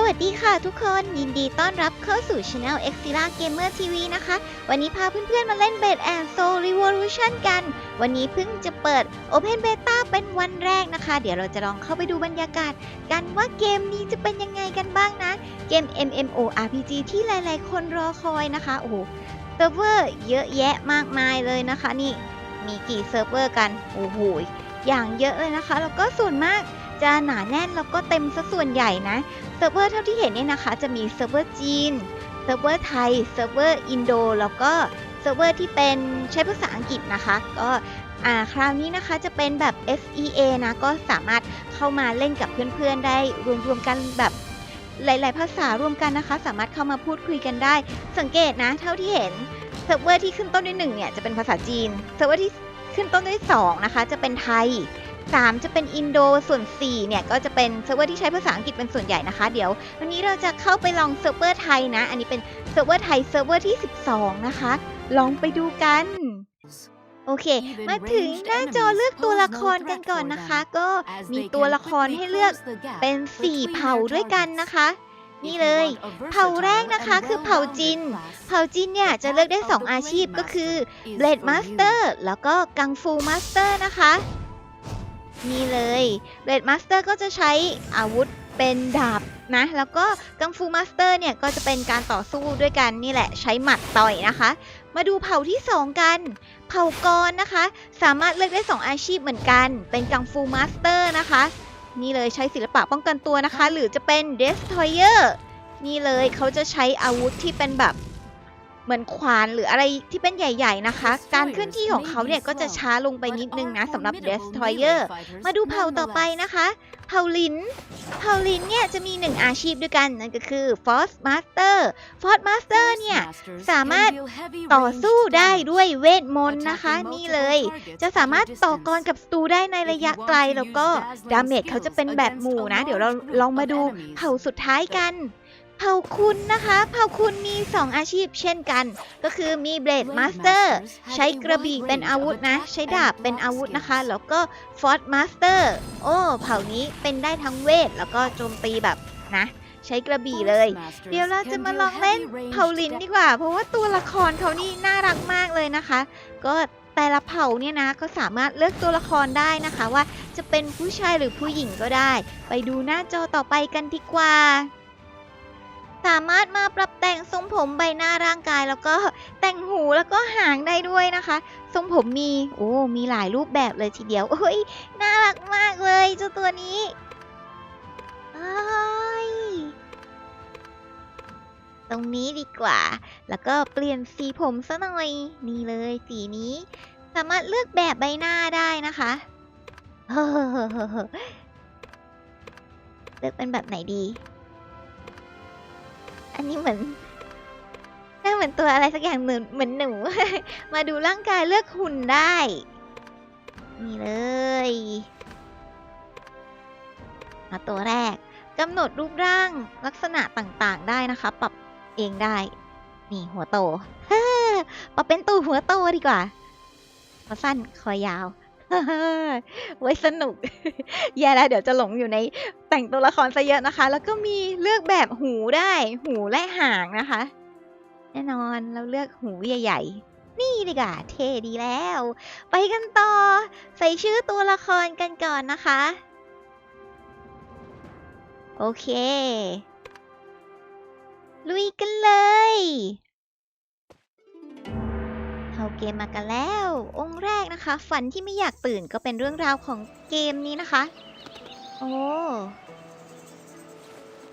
สวัสดีค่ะทุกคนยินดีต้อนรับเข้าสู่ช anel x i l a Gamer TV นะคะ วันนี้พาเพื่อนๆมาเล่น b e d and Soul Revolution กัน วันนี้เพิ่งจะเปิด Open Beta เป็นวันแรกนะคะ เดี๋ยวเราจะลองเข้าไปดูบรรยากาศ กันว่าเกมนี้จะเป็นยังไงกันบ้างนะ เกม MMORPG ที่หลายๆ คนรอคอยนะคะ โอ้โหเซิร์ฟเวอร์เยอะแยะมากมายเลยนะคะนี่ มีกี่เซิร์ฟเวอร์กัน โอ้โหอย่างเยอะเลยนะคะ แล้วก็ส่วนมาก จะหนาแน่นแล้วก็เต็มซะส่วนใหญ่นะเซิร์ฟเวอร์เท่าที่เห็นเนี่ยนะคะ จะมีเซิร์ฟเวอร์จีนเซิร์ฟเวอร์ไทยเซิร์ฟเวอร์อินโดแล้วก็เซิร์ฟเวอร์ที่เป็นใช้ภาษาอังกฤษนะคะ ก็อ่าคราวนี้นะคะจะเป็นแบบ SEA นะก็สามารถเข้ามาเล่นกับเพื่อนๆได้รวมๆกันแบบหลาย ๆ ภาษารวมกันนะคะ สามารถเข้ามาพูดคุยกันได้ สังเกตนะ เท่าที่เห็นเซิร์ฟเวอร์ที่ขึ้นต้นด้วยหนึ่งเนี่ยจะเป็นภาษาจีนเซิร์ฟเวอร์ที่ขึ้นต้นด้วยสองนะคะจะเป็นไทย 3 จะเป็นอินโดส่วน 4 เนี่ย ก็จะเป็นเซิร์ฟเวอร์ที่ใช้ภาษาอังกฤษเป็นส่วนใหญ่นะคะ เดี๋ยว วันนี้เราจะเข้าไปลองเซิร์ฟเวอร์ไทยนะ อันนี้เป็นเซิร์ฟเวอร์ไทยเซิร์ฟเวอร์ที่ 12 นะคะ ลองไปดูกัน โอเค มาถึงหน้าจอเลือกตัวละครกันก่อนนะคะ ก็มีตัวละครให้เลือกเป็น 4 เผ่าด้วยกันนะคะนี่เลย เผ่าแรกนะคะคือเผ่าจิน เผ่าจินเนี่ยจะเลือกได้ 2 อาชีพก็คือ Blade Master แล้วก็ Kung Fu Master นะคะ นี่เลย Blade Master ก็จะใช้อาวุธเป็นดาบนะ แล้วก็ Kung Fu Master เนี่ยก็จะเป็นการต่อสู้ด้วยกันนี่แหละใช้หมัดต่อยนะคะ มาดูเผ่าที่ 2 กัน เผ่ากรนะคะ สามารถเลือกได้ 2 อาชีพเหมือนกัน เป็น Kung Fu Master นะคะ นี่เลยใช้ศิลปะป้องกันตัวนะคะ หรือจะเป็น Destroyer นี่เลยเขาจะใช้อาวุธที่เป็นแบบ เหมือนขวานหรืออะไรที่เป็นใหญ่ๆนะคะ การเคลื่อนที่ของเขาเนี่ยก็จะช้าลงไปนิดนึงนะสำหรับ Destroyer มาดูเผ่าต่อไปนะคะ เผ่าลิน เผ่าลินเนี่ยจะมีหนึ่งอาชีพด้วยกันนั่นก็คือ Force Master Force Master เนี่ยสามารถต่อสู้ได้ด้วยเวทมนต์นะคะ นี่เลย จะสามารถต่อกรกับศัตรูได้ในระยะไกลแล้วก็ดาเมจเขาจะเป็นแบบหมู่นะ เดี๋ยวเราลองมาดูเผ่าสุดท้ายกัน เผ่าคุณนะคะ เผ่าคุณมี 2 อาชีพเช่นกัน ก็คือมีเบลดมาสเตอร์ใช้กระบี่เป็นอาวุธนะ ใช้ดาบเป็นอาวุธนะคะ แล้วก็ฟอร์ m มาสเตอร์โอ้ เผ่านี้เป็นได้ทั้งเวท แล้วก็โจมตีแบบนะ ใช้กระบี่เลย เดี๋ยวเราจะมาลองเล่นเผ่าลินดีกว่า เพราะว่าตัวละครเขานี่น่ารักมากเลยนะคะ ก็แต่ละเผ่าเนี่ยนะก็สามารถเลือกตัวละครได้นะคะว่าจะเป็นผู้ชายหรือผู้หญิงก็ได้ ไปดูหน้าจอต่อไปกันดีกว่า สามารถมาปรับแต่งทรงผมใบหน้าร่างกาย แล้วก็แต่งหูแล้วก็หางได้ด้วยนะคะ ทรงผมมีโอ้มีหลายรูปแบบเลยทีเดียวโอ้ยน่ารักมากเลยเจ้าตัวนี้อ้ายตรงนี้ดีกว่า แล้วก็เปลี่ยนสีผมซะหน่อย นี่เลยสีนี้ สามารถเลือกแบบใบหน้าได้นะคะเลือกเป็นแบบไหนดี อันนี้เหมือนน้าเหมือนตัวอะไรสักอย่างเหมือนเหมือนหนู มาดูร่างกายเลือกหุ่นได้ นี่เลย มาตัวแรกกำหนดรูปร่างลักษณะต่างๆได้นะคะ ปรับเองได้ นี่หัวโตปรับเป็นตูหัวโตดีกว่าคอสั้นคอยาว ไว้สนุก แย่แล้วเดี๋ยวจะหลงอยู่ในแต่งตัวละครซะเยอะนะคะ แล้วก็มีเลือกแบบหูได้ หูและหางนะคะ แน่นอนเราเลือกหูใหญ่ๆ นี่ดีกว่าเท่ดีแล้ว ไปกันต่อ ใส่ชื่อตัวละครกันก่อนนะคะ โอเค ลุยกันเลย เกมมากันแล้ว องค์แรกนะคะ ฝันที่ไม่อยากตื่นก็เป็นเรื่องราวของเกมนี้นะคะ โอ้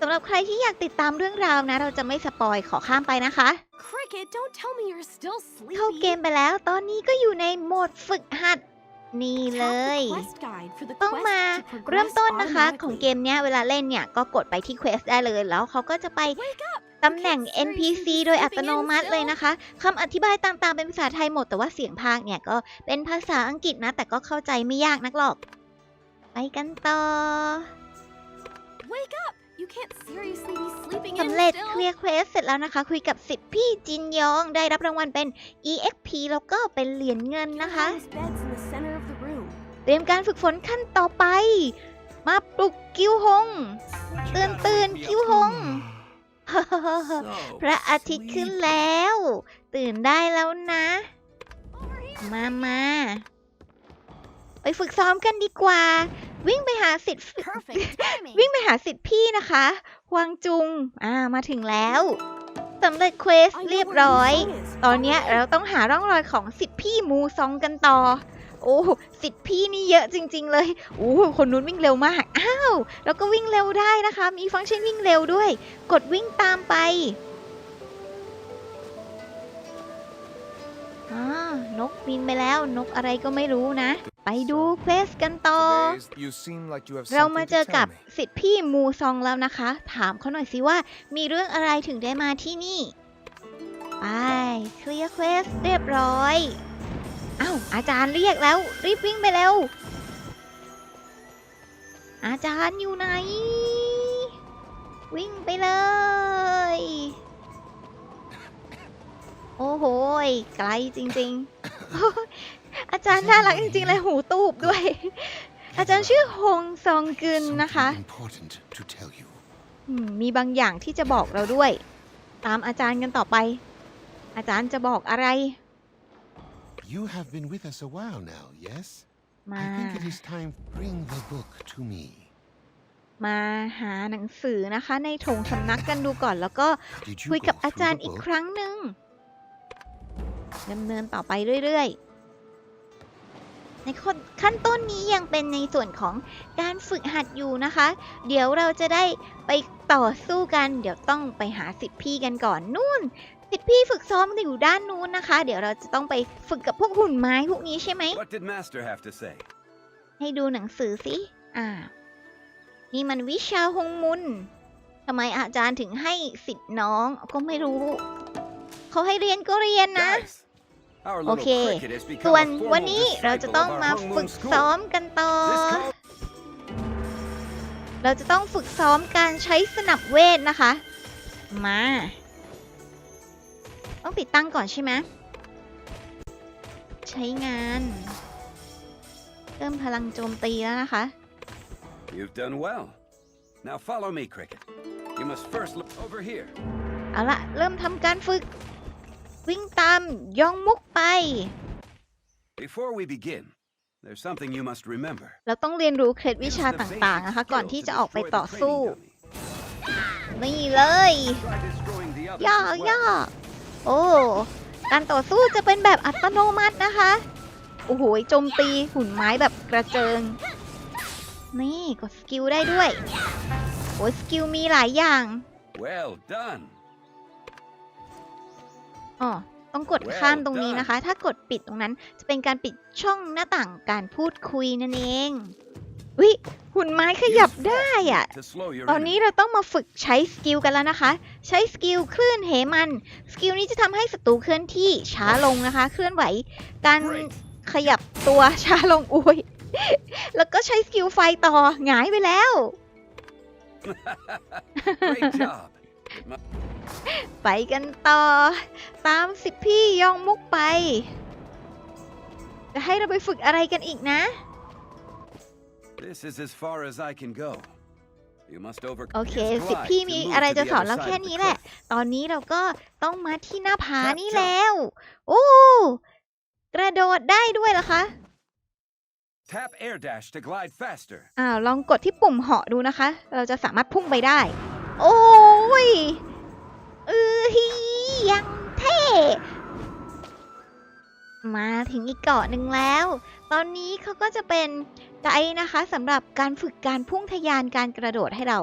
สำหรับใครที่อยากติดตามเรื่องราวนะ เราจะไม่สปอยขอข้ามไปนะคะ Cricket, don't tell me you're still sleepy. เข้าเกมไปแล้ว ตอนนี้ก็อยู่ในโหมดฝึกหัดนี่เลย Tap the quest guide for the ต้อง quest มา to progress เริ่มต้นนะคะของเก automatically. มเนี้ยเวลาเล่นเนี่ย ก็กดไปที่ Quest ได้เลยแล้วเขาก็จะไป Wake up! ตำแหน่ง Seriously, NPC you're โดยอัต sleeping โน in มัติเลย still? นะคะคำอธิบายต่างๆ เป็นภาษาไทยหมด แต่ว่าเสียงพากย์เนี่ยก็เป็นภาษาอังกฤษนะ แต่ก็เข้าใจไม่ยากนักหรอก ไปกันต่อ Wake up! You can't seriously be sleeping in สำเร็จ still. เคลียร์เควสเสร็จแล้วนะคะ คุยกับสิทธิ์พี่จินยองได้รับรางวัลเป็น EXP แล้วก็เป็นเหรียญเงิน Your นะคะ house bed's in the center of the room. เตรียมการฝึกฝนขั้นต่อไป มาปลุกกิวฮงตื่นตื่นคิวฮง พระอาทิตย์ขึ้นแล้ว ตื่นได้แล้วนะ มามาไปฝึกซ้อมกันดีกว่า วิ่งไปหาสิทธิ์ Perfect timing. วิ่งไปหาสิทธิ์พี่นะคะฮวางจุง อ่ามาถึงแล้วสำเร็จเควส I know เรียบ where ร้อย Yuzong is. ตอนเนี้ยเราต้องหาร่องรอยของสิทธิ์พี่มูซองกันต่อ โอ้สิทธิ์พี่นี่เยอะจริง ๆ เลยโอ้คนนู้นวิ่งเร็วมาก อ้าว แล้วก็วิ่งเร็วได้นะคะ มีฟังก์ชันวิ่งเร็วด้วย กดวิ่งตามไปอ่านกบินไปแล้วนกอะไรก็ไม่รู้นะ ไปดูเควสกันต่อ Today, you seem like you have เรามา something เจอ to กั tell บ me. สิทธิ์พี่มูซองแล้วนะคะ ถามเขาหน่อยสิว่า มีเรื่องอะไรถึงได้มาที่นี่ ไปเคลียร์เควสเรียบร้อย อ้าวอาจารย์เรียกแล้ว รีบวิ่งไปเร็ว อาจารย์อยู่ไหน วิ่งไปเลย โอ้โหยไกลจริง ๆ อาจารย์น่ารักจริง ๆ เลยหูตูบด้วย อาจารย์ชื่อฮงซองกึนนะคะ Something important to tell you. อืมมีบางอย่างที่จะบอกเราด้วย ตามอาจารย์กันต่อไป อาจารย์จะบอกอะไร You have been with us a while now, yes? มา I think it is time bring the book to me. มาหาหนังสือนะคะ ในโถงสำนักกันดูก่อนแล้วก็ Did you คุย go กับอา through จารย์ the อีก book? ครั้งหนึ่งดำเนินต่อไปเรื่อยๆ ในขั้นขั้นต้นนี้ยังเป็นในส่วนของการฝึกหัดอยู่นะคะ เดี๋ยวเราจะได้ไปต่อสู้กัน เดี๋ยวต้องไปหาสิทธิพี่กันก่อนนู่น สิทธิพี่ฝึกซ้อมอยู่ด้านนู้นนะคะ เดี๋ยวเราจะต้องไปฝึกกับพวกหุ่นไม้พวกนี้ใช่ไหม What did Master have to say? ให้ดูหนังสือสิ อ่า นี่มันวิชาฮงมุนทำไมอาจารย์ถึงให้สิทธิ์น้อง ก็ไม่รู้ เขาให้เรียนก็เรียนนะ Guys, our little Okay. cricket has become ส่วน a วัน formal นี้เราจะ disciple ต้อง of มา our Hong ฝึ Moon ก school. ซ้อมกันต่อ This co- เราจะต้องฝึกซ้อมการใช้สนับเวทนะคะ มา ต้องติดตั้งก่อนใช่ไหมใช้งานเริ่มพลังโจมตีแล้วนะคะ You've done well. Now follow me, cricket. You must first look over here. เอาละเริ่มทำการฝึก วิ่งตามยองมุกไป Before we begin, there's something you must remember. เราต้องเรียนรู้เคล็ดวิ Use ชา the ต่างๆ basic นะคะ ก่อน skill ที่ to จะออกไป destroy the ต่อสู้ training dummy. นี่เลย Try destroying the others ย่อ as ย่อ well. โอ้การต่อสู้จะเป็นแบบอัตโนมัตินะคะ โอ้โหโจมตีหุ่นไม้แบบกระเจิง นี่กดสกิลได้ด้วยโอ้ยสกิลมีหลายอย่าง Well done. อ๋อต้องกดข้ามตรงนี้นะคะ ถ้ากดปิดตรงนั้นจะเป็นการปิดช่องหน้าต่างการพูดคุยนั่นเองวิ หุ่นไม้ขยับ Use ได้อะ To slow your ตอนนี้ enemy. เราต้องมาฝึกใช้สกิลกันแล้วนะคะ ใช้สกิลคลื่นเหมัน สกิลนี้จะทำให้ศัตรูเคลื่อนที่ช้าลงนะคะ เคลื่อนไหว การ Great. ขยับตัวช้าลงอุ้ย แล้วก็ใช้สกิลไฟต่อหงายไปแล้ว Great job. It mu- ไปกันต่อ ตามสิบพี่ยองมุกไป จะให้เราไปฝึกอะไรกันอีกนะ This is as far as I can go. You must โอ overcome เค Here's สิบ Clyde พี่ to มี move อะไร to จะ the สอน other เรา side แค่ of the นี้แหละ cliff. ตอนนี้เราก็ต้องมาที่หน้าผา Tap นี่ jump แล้ว โอ้ กระโดดได้ด้วยเหรอคะ Tap air dash to glide faster. อ้าว ลองกดที่ปุ่มเหาะดูนะคะ เราจะสามารถพุ่งไปได้ โอ้ยเออฮียังเท่ มาถึงอีกเกาะหนึ่งแล้ว ตอนนี้เขาก็จะเป็น ไกด์นะคะสำหรับการฝึกการพุ่งทะยานการกระโดดให้เรา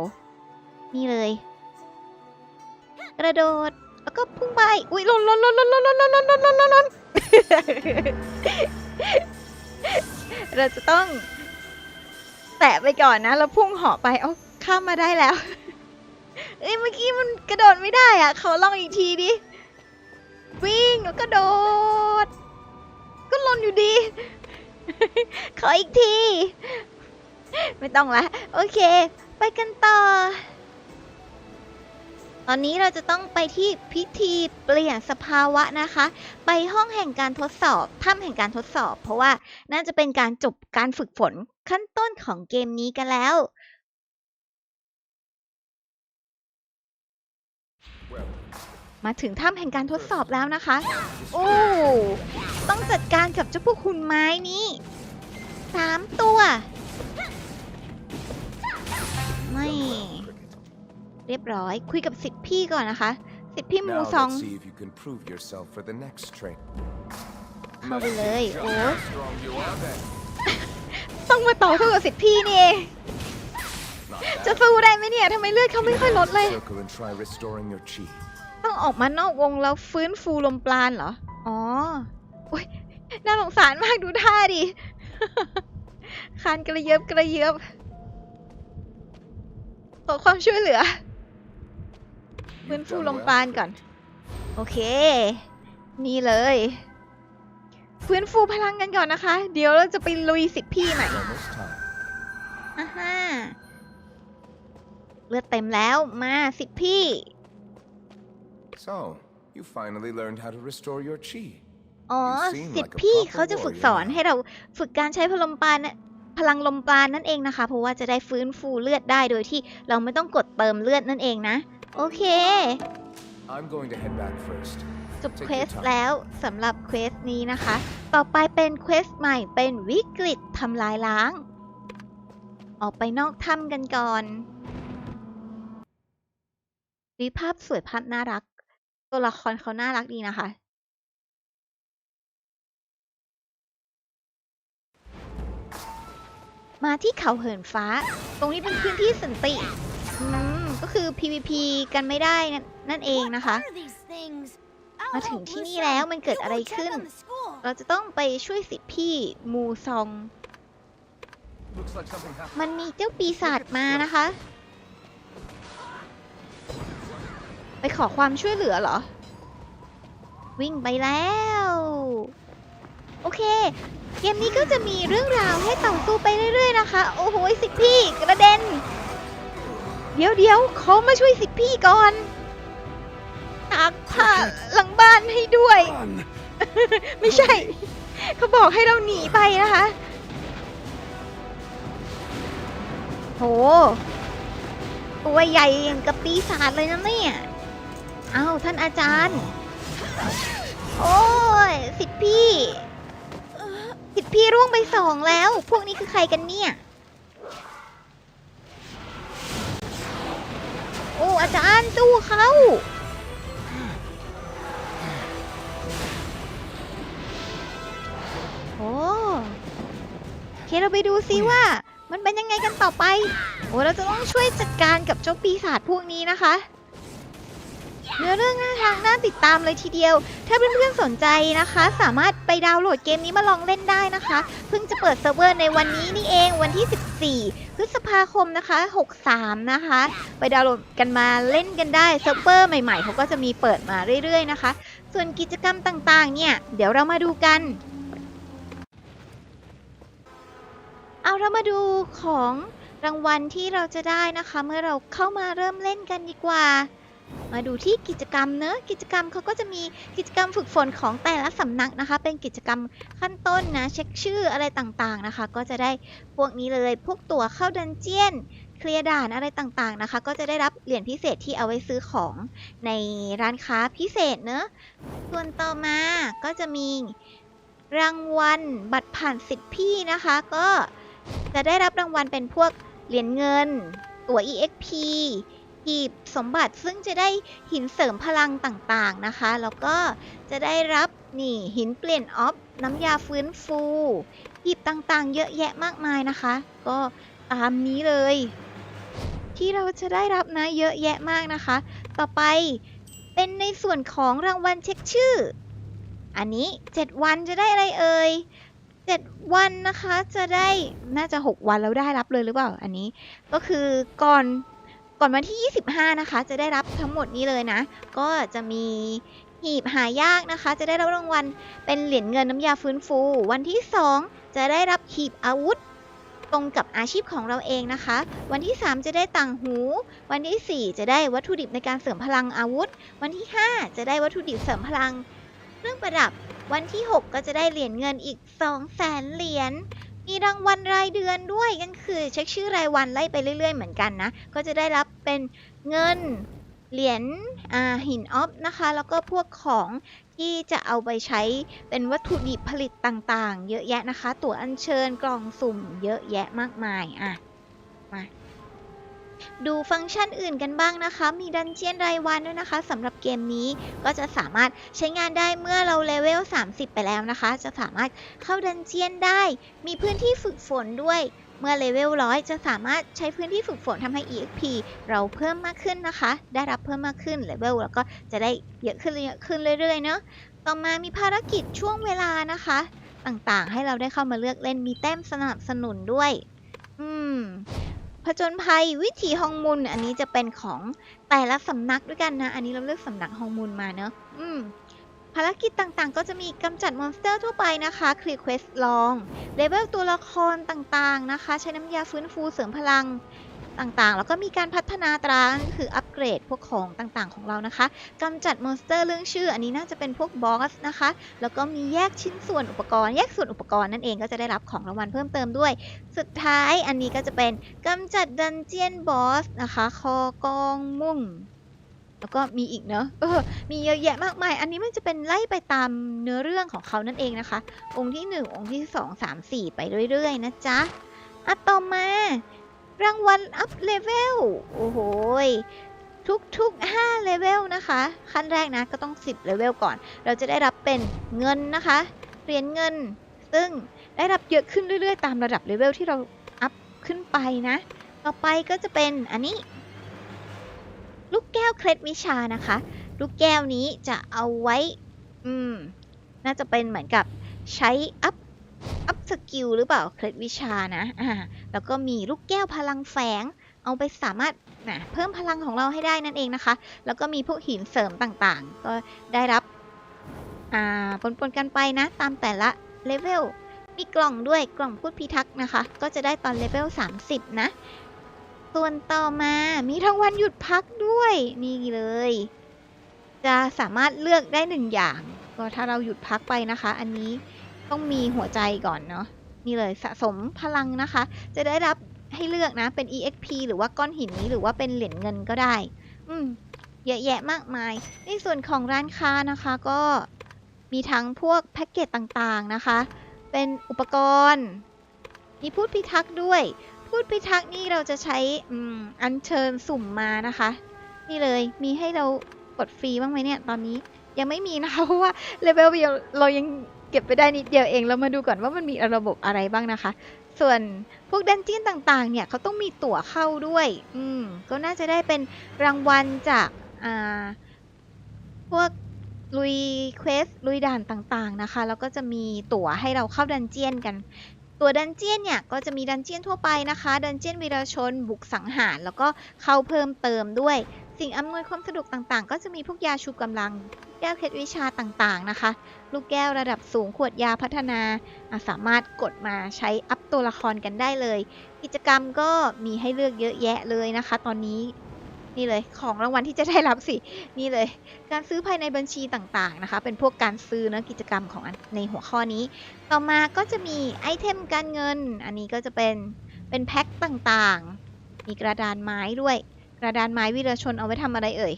นี่เลย กระโดดแล้วก็พุ่งไปอุ้ยหล่นหล่นหล่นหล่นหล่นหล่นหล่นลนลนลนลนเราจะต้อง แตะไปก่อนนะ แล้วพุ่งเหาะไปเอาข้ามมาได้แล้วเอ้ยเมื่อกี้มันกระโดดไม่ได้อะเขาลองอีกทีดิวิ่งแล้วกระโดด ก็หล่นอยู่ดี ขออีกที ไม่ต้องละ โอเค ไปกันต่อ ตอนนี้เราจะต้องไปที่พิธีเปลี่ยนสภาวะนะคะ ไปห้องแห่งการทดสอบถ้ำแห่งการทดสอบ เพราะว่าน่าจะเป็นการจบการฝึกฝนขั้นต้นของเกมนี้กันแล้ว มาถึงถ้ำแห่งการทดสอบแล้วนะคะ โอ้ต้องจัดการกับเจ้าพวกหุ่นไม้นี้สามตัว ไม่ เรียบร้อยคุยกับสิทธิ์พี่ก่อนนะคะ สิทธิ์พี่มู Now ซอง let's see if you can prove yourself for the next train. เข้าไปเลย โอ้ How strong you are then? ต้องมาต่อสู้กับสิทธิ์พี่นี่เอง Not จะ bad. สู้ได้ไหมเนี่ยทำไมเลือดเขาไม่ค่อยลดเลย Circle and try restoring your chi. ต้องออกมานอกวงแล้วฟื้นฟูลมปราณเหรอ อ๋อโอ้ยน่าสงสารมากดูท่าดิ คานกระเยิบกระเยิบขอความช่วยเหลือ ฟื้น You've ฟู done ลม well. ปราณก่อน โอเค นี่เลย ฟื้นฟูพลังกันก่อนนะคะ เดี๋ยวเราจะไปลุยสิทธิ์พี่ใหม่ Almost time. อ่าฮะเลือดเต็มแล้วมาสิทธิ์พี่ So, you finally learned how to restore your chi. อ๋อ You seem สิท like ธิ์ a พี่ proper เขาจะฝึก warrior สอน now. ให้เราฝึกการใช้พลังปราณน่ะพลังลมปราณนั่นเองนะคะ เพราะว่าจะได้ฟื้นฟูเลือดได้โดยที่เราไม่ต้องกดเติมเลือดนั่นเองนะ โอเค I'm going to head back first. จบ Take เคว your ส time. แล้วสำหรับเควสนี้นะคะ ต่อไปเป็นเควสใหม่เป็นวิกฤตทำลายล้าง ออกไปนอกถ้ำกันก่อนวิภาพสวยภาพน่ารัก ตัวละครเขาน่ารักดีนะคะ มาที่เขาเหินฟ้า ตรงนี้เป็นพื้นที่สันติอืมก็คือ PVP กันไม่ได้นั่นนั่นเองนะคะ What are these things? มาถึงที่นี่แล้วมันเกิดอะไรขึ้น เราจะต้องไปช่วยสิทธิ์พี่มูซอง Looks like something happened. มันมีเจ้าปีศาจมานะคะ ไปขอความช่วยเหลือเหรอ วิ่งไปแล้ว โอเค เกมนี้ก็จะมีเรื่องราวให้ต่อสู้ไปเรื่อยๆนะคะ โอ้โหสิทธิ์พี่กระเด็น เดี๋ยวเดี๋ยวเขามาช่วยสิทธิ์พี่ก่อนตากผ้าหลังบ้านให้ด้วย Run! ไม่ใช่ เขาบอกให้เราหนีไปนะคะ โหตัวใหญ่อย่างกับปีศาจเลยนะเนี่ยเอ้าวท่านอาจารย์ โอ้ยสิทธิพี่ สิทธิพี่ร่วงไปสองแล้ว พวกนี้คือใครกันเนี่ย โอ้อาจารย์สู้เขาโอ้เคเราไปดูซิว่า มันเป็นยังไงกันต่อไป โอ้เราจะต้องช่วยจัดการกับเจ้าปีศาจพวกนี้นะคะ เนื้อเรื่องน่าทางน่าติดตามเลยทีเดียว ถ้าเพื่อนๆสนใจนะคะ สามารถไปดาวน์โหลดเกมนี้มาลองเล่นได้นะคะ เพิ่งจะเปิดเซิร์ฟเวอร์ในวันนี้นี่เองวันที่ 14 พฤษภาคมนะคะ 63 นะคะ ไปดาวน์โหลดกันมาเล่นกันได้เซิร์ฟเวอร์ใหม่ๆเขาก็จะมีเปิดมาเรื่อยๆนะคะ ส่วนกิจกรรมต่างๆ เนี่ย เดี๋ยวเรามาดูกันเอาเรามาดูของรางวัลที่เราจะได้นะคะ เมื่อเราเข้ามาเริ่มเล่นกันดีกว่า มาดูที่กิจกรรมเนอะกิจกรรมเขาก็จะมีกิจกรรมฝึกฝนของแต่ละสำนักนะคะ เป็นกิจกรรมขั้นต้นนะ เช็คชื่ออะไรต่างๆนะคะ ก็จะได้พวกนี้เลยพวกตั๋วเข้าดันเจียนเคลียร์ด่านอะไรต่างๆนะคะ ก็จะได้รับเหรียญพิเศษที่เอาไว้ซื้อของในร้านค้าพิเศษเนอะส่วนต่อมาก็จะมีรางวัลบัตรผ่านสิทธิ์พี่นะคะ ก็จะได้รับรางวัลเป็นพวกเหรียญเงินตั๋ว EXP หีบสมบัติซึ่งจะได้หินเสริมพลังต่างๆนะคะ แล้วก็จะได้รับนี่หินเปลี่ยนออฟน้ำยาฟื้นฟูหีบต่างๆ เยอะแยะมากมายนะคะ ก็ตามนี้เลย ที่เราจะได้รับนะเยอะแยะมากนะคะ ต่อไปเป็นในส่วนของรางวัลเช็คชื่อ อันนี้ 7 วันจะได้อะไรเอ่ย7 วันนะคะจะได้น่าจะ 6 วันแล้วได้รับเลยหรือเปล่า อันนี้ก็คือก่อน ก่อนวันที่ 25 นะคะ จะได้รับทั้งหมดนี้เลยนะ ก็จะมีหีบหายากนะคะ จะได้รับรางวัลเป็นเหรียญเงินน้ำยาฟื้นฟู วันที่ 2 จะได้รับหีบอาวุธ ตรงกับอาชีพของเราเองนะคะ วันที่ 3 จะได้ต่างหู วันที่ 4 จะได้วัตถุดิบในการเสริมพลังอาวุธ วันที่ 5 จะได้วัตถุดิบเสริมพลังเครื่องประดับ วันที่ 6 ก็จะได้เหรียญเงินอีก 2 0 0แสนเหรียญ มีรางวัลรายเดือนด้วยก็คือ เช็คชื่อรายวันไล่ไปเรื่อย ๆ เหมือนกันนะ ก็จะได้รับเป็นเงินเหรียญหินออฟนะคะ แล้วก็พวกของที่จะเอาไปใช้เป็นวัตถุดิบผลิตต่างๆ เยอะแยะนะคะ ตั๋วอัญเชิญกล่องสุ่มเยอะแยะมากมายอะ ดูฟังก์ชันอื่นกันบ้างนะคะ มีดันเจียนรายวันด้วยนะคะสำหรับเกมนี้ก็จะสามารถใช้งานได้เมื่อเราเลเวล 30 ไปแล้วนะคะ จะสามารถเข้าดันเจียนได้ มีพื้นที่ฝึกฝนด้วยเมื่อเลเวลร้อยจะสามารถใช้พื้นที่ฝึกฝนทำให้ EXP เราเพิ่มมากขึ้นนะคะ ได้รับเพิ่มมากขึ้นเลเวลแล้วก็จะได้เยอะขึ้นเยอะขึ้นเรื่อยๆเนาะต่อมามีภารกิจช่วงเวลานะคะ ต่างๆ ให้เราได้เข้ามาเลือกเล่นมีแต้มสนับสนุนด้วย อืม ผจญภัยวิถีฮองมุน อันนี้จะเป็นของแต่ละสำนักด้วยกันนะ อันนี้เราเลือกสำนักฮองมุนมาเนอะอืมภารกิจต่างๆ ก็จะมีกำจัดมอนสเตอร์ทั่วไปนะคะคลีเควสลองเลเวลตัวละครต่างๆนะคะ ใช้น้ำยาฟื้นฟูเสริมพลัง ต่างๆ แล้วก็มีการพัฒนาตราคืออัปเกรดพวกของต่างๆ ของเรานะคะกำจัดมอนสเตอร์เรื่องชื่อ อันนี้น่าจะเป็นพวกบอสนะคะ แล้วก็มีแยกชิ้นส่วนอุปกรณ์แยกส่วนอุปกรณ์นั่นเองก็จะได้รับของรางวัลเพิ่มเติมด้วย สุดท้ายอันนี้ก็จะเป็นกำจัดดันเจียนบอสนะคะคอกองมุ่งแล้วก็มีอีกเนอะเออมีเยอะแยะมากมาย อันนี้มันจะเป็นไล่ไปตามเนื้อเรื่องของเขานั่นเองนะคะ องค์ที่ 1 องค์ที่ 2 3 4 ไปเรื่อยๆ นะจ๊ะ อะต่อมา รางวัลอัพเลเวล โอ้โหทุกๆ5เลเวลนะคะ ขั้นแรกนะก็ต้อง 10เลเวลก่อน เราจะได้รับเป็นเงินนะคะ เหรียญเงิน ซึ่งได้รับเยอะขึ้นเรื่อยๆ ตามระดับเลเวลที่เราอัพขึ้นไปนะ ต่อไปก็จะเป็นอันนี้ ลูกแก้วเคล็ดวิชานะคะ ลูกแก้วนี้จะเอาไว้ อืม น่าจะเป็นเหมือนกับใช้อัพ อัพสกิลหรือเปล่า เคล็ดวิชานะ อ่า แล้วก็มีลูกแก้วพลังแฝง เอาไปสามารถนะเพิ่มพลังของเราให้ได้นั่นเองนะคะ แล้วก็มีพวกหินเสริมต่างๆ ก็ได้รับอ่าปนๆกันไปนะ ตามแต่ละเลเวล มีกล่องด้วยกล่องพูดพิทักษ์นะคะ ก็จะได้ตอนเลเวล 30 นะ ส่วนต่อมามีรางวัลหยุดพักด้วยนี่เลย จะสามารถเลือกได้หนึ่งอย่าง ก็ถ้าเราหยุดพักไปนะคะ อันนี้ต้องมีหัวใจก่อนเนาะ นี่เลยสะสมพลังนะคะ จะได้รับให้เลือกนะเป็น EXP หรือว่าก้อนหินนี้หรือว่าเป็นเหรียญเงินก็ได้ อืมเยอะแยะมากมาย ในส่วนของร้านค้านะคะก็มีทั้งพวกแพ็กเกจต่างๆนะคะ เป็นอุปกรณ์ มีพูดพิทักษ์ด้วย พูดพิทักษ์นี่เราจะใช้อืมอัญเชิญสุ่มมานะคะ นี่เลยมีให้เรากดฟรีบ้างไหมเนี่ยตอนนี้ยังไม่มีนะคะเพราะว่าเลเวลเรายัง เก็บไปได้นิดเดียวเองเรามาดูก่อนว่ามันมีระบบอะไรบ้างนะคะ ส่วนพวกดันเจี้ยนต่างๆ เนี่ยเขาต้องมีตั๋วเข้าด้วย อืมก็น่าจะได้เป็นรางวัลจากอ่าพวกลุยเควสลุยด่านต่างๆนะคะ แล้วก็จะมีตั๋วให้เราเข้าดันเจียนกัน ตัวดันเจียนเนี่ย ก็จะมีดันเจียนทั่วไปนะคะ ดันเจียนวีรชน บุกสังหาร แล้วก็เข้าเพิ่มเติมด้วย สิ่งอำนวยความสะดวกต่างๆ ก็จะมีพวกยาชูกำลัง แก้วเคล็ดวิชาต่างๆนะคะ ลูกแก้วระดับสูงขวดยาพัฒนา สามารถกดมาใช้อัพตัวละครกันได้เลย กิจกรรมก็มีให้เลือกเยอะแยะเลยนะคะ ตอนนี้นี่เลยของรางวัลที่จะได้รับสิ นี่เลย การซื้อภายในบัญชีต่างๆนะคะ เป็นพวกการซื้อนะกิจกรรมของในหัวข้อนี้ ต่อมาก็จะมีไอเทมการเงิน อันนี้ก็จะเป็นเป็นแพ็คต่างๆ มีกระดานไม้ด้วย กระดานไม้วีรชนเอาไว้ทำอะไรเอ่ย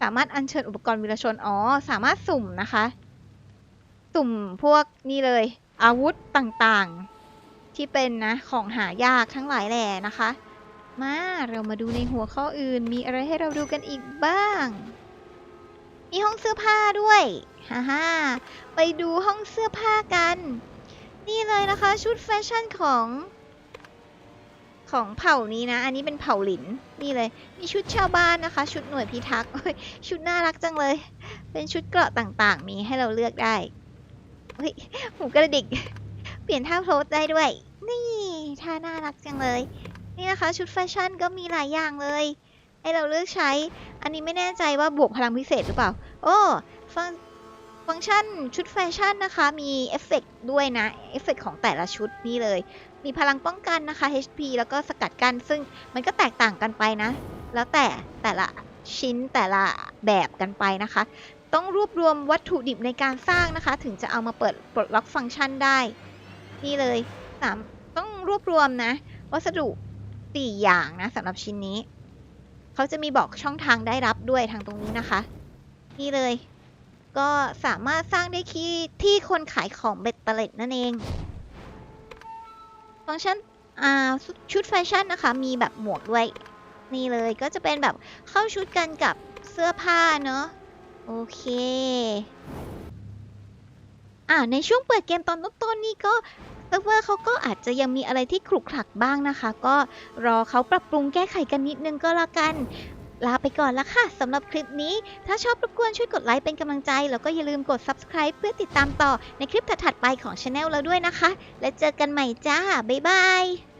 สามารถอัญเชิญอุปกรณ์วีรชน อ๋อ สามารถสุ่มนะคะ สุ่มพวกนี่เลย อาวุธต่างๆ ที่เป็นนะของหายากทั้งหลายแหล่นะคะ มาเรามาดูในหัวข้ออื่นมีอะไรให้เราดูกันอีกบ้าง มีห้องเสื้อผ้าด้วยฮ่าฮ่าไปดูห้องเสื้อผ้ากัน นี่เลยนะคะชุดแฟชั่นของ ของเผ่านี้นะ อันนี้เป็นเผ่าหลิน นี่เลย มีชุดชาวบ้านนะคะ ชุดหน่วยพิทักษ์ ชุดน่ารักจังเลย เป็นชุดเกราะต่างๆ มีให้เราเลือกได้เฮ้ยหูกระดิก เปลี่ยนท่าโพสได้ด้วย นี่ท่าน่ารักจังเลย นี่นะคะ ชุดแฟชั่นก็มีหลายอย่างเลย ให้เราเลือกใช้ อันนี้ไม่แน่ใจว่าบวกพลังพิเศษหรือเปล่า โอ้ฟังฟังก์ชันชุดแฟชั่นนะคะ มีเอฟเฟกต์ด้วยนะ เอฟเฟกต์ของแต่ละชุดนี่เลย มีพลังป้องกันนะคะ HP แล้วก็สกัดกันซึ่งมันก็แตกต่างกันไปนะ แล้วแต่แต่ละชิ้นแต่ละแบบกันไปนะคะ ต้องรวบรวมวัตถุดิบในการสร้างนะคะ ถึงจะเอามาเปิดปลดล็อกฟังก์ชันได้ นี่เลยสามต้องรวบรวมนะ วัสดุ4อย่างนะสำหรับชิ้นนี้ เขาจะมีบอกช่องทางได้รับด้วยทางตรงนี้นะคะ นี่เลย ก็สามารถสร้างได้ที่ที่คนขายของเบ็ดเตล็ดนั่นเอง ฟังก์ชันอ่าชุดแฟชั่นนะคะ มีแบบหมวกด้วย นี่เลยก็จะเป็นแบบเข้าชุดกันกับเสื้อผ้าเนาะโอเคอ่าในช่วงเปิดเกมตอนต้นๆนี่ก็เซิร์ฟเวอร์เขาก็อาจจะยังมีอะไรที่ขรุขระบ้างนะคะ ก็รอเขาปรับปรุงแก้ไขกันนิดนึงก็แล้วกัน ลาไปก่อนละค่ะสำหรับคลิปนี้ ถ้าชอบรบกวนช่วยกดไลค์เป็นกำลังใจ แล้วก็อย่าลืมกด subscribe เพื่อติดตามต่อในคลิปถัดๆไปของช anel เราด้วยนะคะ และเจอกันใหม่จ้า บ๊ายบาย